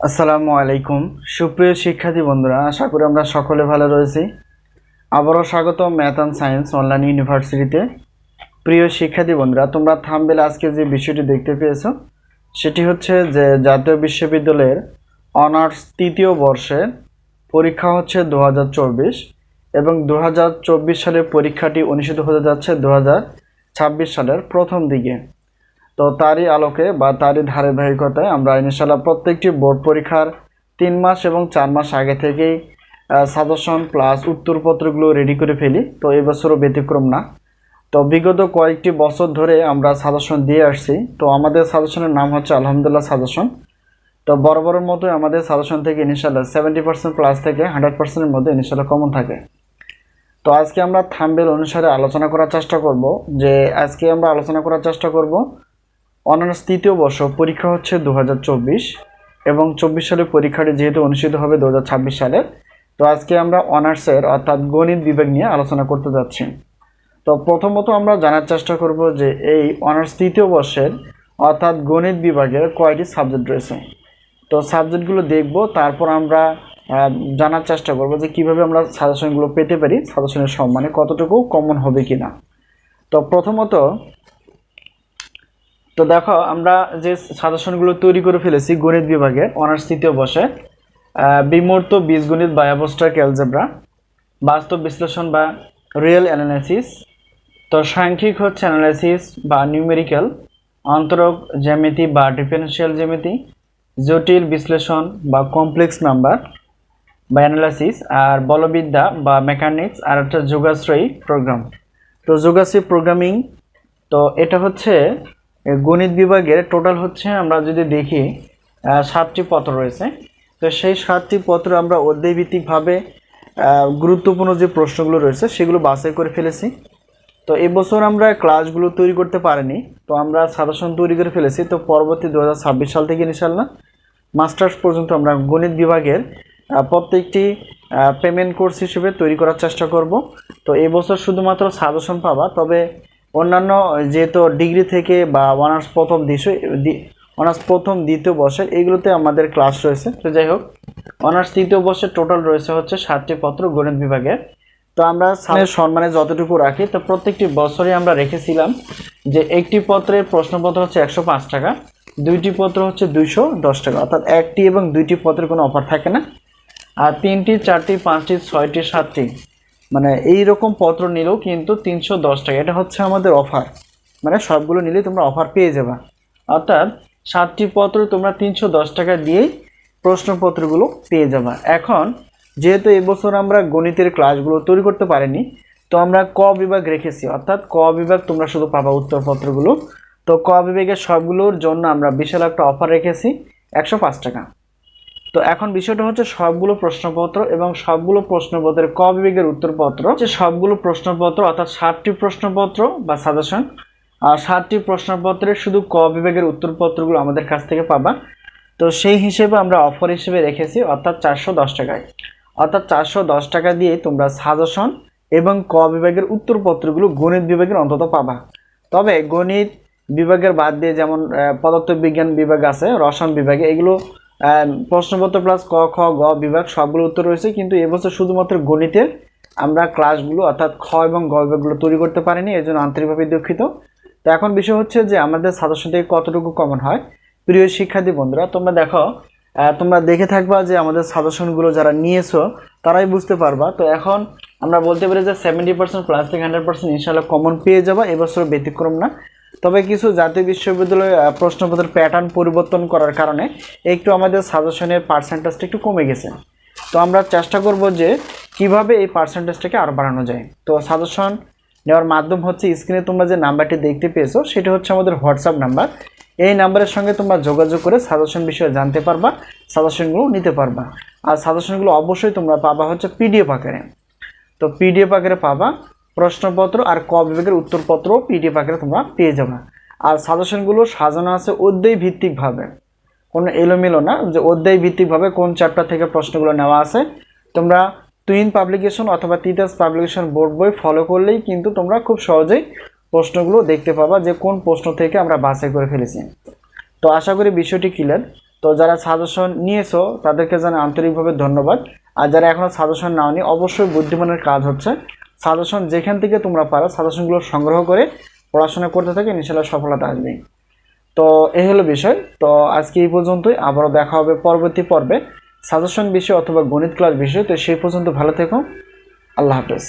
আসসালামু আলাইকুম। সুপ্রিয় শিক্ষার্থী বন্ধুরা, আশা করি আমরা সকলে ভালো রয়েছি। আবারও স্বাগত ম্যাথ অ্যান্ড সায়েন্স অনলাইন ইউনিভার্সিটিতে। প্রিয় শিক্ষার্থী বন্ধুরা, তোমরা থামবেল আজকে যে বিষয়টি দেখতে পেয়েছ, সেটি হচ্ছে যে জাতীয় বিশ্ববিদ্যালয়ের অনার্স তৃতীয় বর্ষের পরীক্ষা হচ্ছে দু হাজার চব্বিশ এবং দু হাজার চব্বিশ সালের পরীক্ষাটি অনুষ্ঠিত হতে যাচ্ছে দু হাজার ছাব্বিশ সালের প্রথম দিকে। তো তারই আলোকে বা তারই ধারাবাহিকতায় আমরা ইনশাল্লাহ প্রত্যেকটি বোর্ড পরীক্ষার তিন মাস এবং চার মাস আগে থেকেই সাজেশন প্লাস উত্তরপত্রগুলো রেডি করে ফেলি। তো এবছরও ব্যতিক্রম না। তো বিগত কয়েকটি বছর ধরে আমরা সাজেশন দিয়ে আসছি। তো আমাদের সাজেশনের নাম হচ্ছে আলহামদুলিল্লাহ সাজেশন তো বরাবরের মতো আমাদের সাজেশন থেকে ইনশাল্লাহ সেভেন্টি পার্সেন্ট প্লাস থেকে হান্ড্রেড পার্সেন্টের মধ্যে ইনশাল্লাহ কমন থাকে। তো আজকে আমরা থাম্বেল অনুসারে আলোচনা করার চেষ্টা করব যে আজকে আমরা আলোচনা করার চেষ্টা করব অনার্স তৃতীয় বর্ষ পরীক্ষা হচ্ছে দু হাজার চব্বিশ এবং চব্বিশ সালের পরীক্ষাটি যেহেতু অনুষ্ঠিত হবে দু হাজার ছাব্বিশ সালের, তো আজকে আমরা অনার্সের অর্থাৎ গণিত বিভাগ নিয়ে আলোচনা করতে যাচ্ছি। তো প্রথমত আমরা জানার চেষ্টা করব যে এই অনার্স তৃতীয় বর্ষের অর্থাৎ গণিত বিভাগের কয়টি সাবজেক্ট রয়েছে। তো সাবজেক্টগুলো দেখব, তারপর আমরা জানার চেষ্টা করব যে কীভাবে আমরা সাজেশনগুলো পেতে পারি, সাজেশনের সম্মানে কতটুকু কমন হবে কিনা। তো প্রথমত তো দেখো, আমরা যে সাজেশনগুলো তৈরি করে ফেলেছি গণিত বিভাগে অনার্স তৃতীয় বর্ষে বিমূর্ত বীজগণিত বা অ্যালজেব্রা বাস্তব বিশ্লেষণ বা রিয়েল অ্যানালাইসিস তো সাংখ্যিক হচ্ছে অ্যানালাইসিস বা নিউমেরিক্যাল অন্তরক জ্যামিতি বা ডিফারেন্সিয়াল জ্যামিতি, জটিল বিশ্লেষণ বা কমপ্লেক্স নাম্বার বা অ্যানালাইসিস আর বলবিদ্যা বা মেকানিক্স আর একটা যোগাশ্রয়ী প্রোগ্রাম তো যোগাশ্রয়ী প্রোগ্রামিং তো এটা হচ্ছে গণিত বিভাগের টোটাল হচ্ছে আমরা যদি দেখি সাতটি পত্র রয়েছে। তো সেই সাতটি পত্র আমরা অধ্যায়ভিত্তিকভাবে গুরুত্বপূর্ণ যে প্রশ্নগুলো রয়েছে, সেগুলো বাছাই করে ফেলেছি। তো এবছর আমরা ক্লাসগুলো তৈরি করতে পারিনি, তো আমরা সাজেশন তৈরি করে ফেলেছি। তো পরবর্তী দু হাজার ছাব্বিশ সাল থেকে ইনশাল্লাহ মাস্টার্স পর্যন্ত আমরা গণিত বিভাগের প্রত্যেকটি পেমেন্ট কোর্স হিসেবে তৈরি করার চেষ্টা করব। তো এবছর শুধুমাত্র সাজেশন পাবা, তবে অন্যান্য যেহেতু ডিগ্রি থেকে বা অনার্স প্রথম বিষয় অনার্স প্রথম দ্বিতীয় বর্ষের এইগুলোতে আমাদের ক্লাস রয়েছে। তো যাই হোক অনার্স তৃতীয় বর্ষের টোটাল রয়েছে হচ্ছে সাতটি পত্র গণিত বিভাগের। তো আমরা সামনের সম্মানে যতটুকু রাখি তো প্রত্যেকটি বছরই আমরা রেখেছিলাম যে একটি পত্রের প্রশ্নপত্র হচ্ছে একশো পাঁচ টাকা দুইটি পত্র হচ্ছে দুইশো দশ টাকা। অর্থাৎ একটি এবং দুইটি পত্রের কোনো অফার থাকে না। আর তিনটি চারটি পাঁচটি ছয়টি সাতটি মানে এই রকম পত্র নিলেও কিন্তু তিনশো দশ টাকা। এটা হচ্ছে আমাদের অফার মানে সবগুলো নিলেই তোমরা অফার পেয়ে যাবা। অর্থাৎ সাতটি পত্র তোমরা তিনশো দশ টাকা দিয়েই প্রশ্নপত্রগুলো পেয়ে যাবা। এখন, যেহেতু এবছর আমরা গণিতের ক্লাসগুলো তৈরি করতে পারিনি, তো আমরা ক বিভাগ রেখেছি। অর্থাৎ ক বিভাগ তোমরা শুধু পাবা উত্তরপত্রগুলো। তো ক বিভাগের সবগুলোর জন্য আমরা বিশাল একটা অফার রেখেছি, একশো পাঁচ টাকা। তো এখন বিষয়টা হচ্ছে সবগুলো প্রশ্নপত্র এবং সবগুলো প্রশ্নপত্রের ক বিভাগের উত্তরপত্র, যে সবগুলো প্রশ্নপত্র অর্থাৎ ষাটটি প্রশ্নপত্র বা সাজেশন আর ষাটটি প্রশ্নপত্রের শুধু ক বিভাগের উত্তরপত্রগুলো আমাদের কাছ থেকে পাবা। তো সেই হিসেবে আমরা অফার হিসেবে রেখেছি, অর্থাৎ চারশো দশ টাকায়। অর্থাৎ চারশো দশ টাকা দিয়ে তোমরা সাজেশন এবং ক বিভাগের উত্তরপত্রগুলো গণিত বিভাগের অন্তত পাবা। তবে গণিত বিভাগের বাদ দিয়ে যেমন পদার্থবিজ্ঞান বিভাগ আছে, রসায়ন বিভাগে, এগুলো প্রশ্নপত্র প্লাস ক, খ, গ, বিভাগ সবগুলো উত্তর রয়েছে, কিন্তু এবছর শুধুমাত্র গণিতের আমরা ক্লাসগুলো অর্থাৎ খ এবং গ বিভাগগুলো তৈরি করতে পারিনি এর জন্য আন্তরিকভাবে দুঃখিত। তো এখন বিষয় হচ্ছে যে আমাদের সাজেশন থেকে কতটুকু কমন হয়? প্রিয় শিক্ষার্থী বন্ধুরা, তোমরা দেখো তোমরা দেখে থাকবা যে আমাদের সাজেশনগুলো যারা নিয়েছো, তারাই বুঝতে পারবা। তো এখন আমরা বলতে পারি যে সেভেন্টি পার্সেন্ট প্লাস থেকে হান্ড্রেড পার্সেন্ট ইনশাল্লাহ কমন পেয়ে যাবা এবছর ব্যতিক্রম না। তবে কিছু জাতীয় বিশ্ববিদ্যালয়ে প্রশ্নপত্রের প্যাটার্ন পরিবর্তন করার কারণে একটু আমাদের সাজেশনের পার্সেন্টেজটা একটু কমে গেছে। তো আমরা চেষ্টা করব যে কীভাবে এই পার্সেন্টেজটাকে আরও বাড়ানো যায়। তো সাজেশন নেওয়ার মাধ্যম হচ্ছে স্ক্রিনে তোমরা যে নাম্বারটি দেখতে পেয়েছ, সেটা হচ্ছে আমাদের হোয়াটসঅ্যাপ নাম্বার। এই নাম্বারের সঙ্গে তোমরা যোগাযোগ করে সাজেশন বিষয়ে জানতে পারবা সাজেশনগুলো নিতে পারবা। আর সাজেশনগুলো অবশ্যই তোমরা পাবা হচ্ছে পিডিএফ আকারে। তো পিডিএফ আকারে পাবা। প্রশ্নপত্র আর ক বিভাগের উত্তরপত্র পিডিএফ আকারে তোমরা পেয়ে যাবে। আর সাজেশনগুলো সাজানো আছে অধ্যায় ভিত্তিকভাবে কোনো এলোমেলো না, যে অধ্যায় ভিত্তিকভাবে কোন চ্যাপ্টার থেকে প্রশ্নগুলো নেওয়া আছে। তোমরা টুইন পাবলিকেশন অথবা তিতাস পাবলিকেশন বোর্ড বই ফলো করলেই কিন্তু তোমরা খুব সহজেই প্রশ্নগুলো দেখতে পাবা যে কোন প্রশ্ন থেকে আমরা বাছাই করে ফেলেছি। তো আশা করি বিষয়টি ক্লিয়ার তো যারা সাজেশন নিয়েছো, তাদেরকে জানা আন্তরিকভাবে ধন্যবাদ। আর যারা এখনও সাজেশন নাওনি, অবশ্যই বুদ্ধিমানের কাজ হচ্ছে। সাজেশন যেখান থেকে তোমরা পারো সাজেশনগুলো সংগ্রহ করে পড়াশোনা করতে থাকে ইনশাল্লাহ সফলতা আসবে। তো এই হলো বিষয়। তো আজকে এই পর্যন্তই। আবারও দেখা হবে পরবর্তী পর্বে। সাজেশন বিষয় অথবা গণিত ক্লাস বিষয়। তো সেই পর্যন্ত ভালো থেকো। আল্লাহ হাফেজ।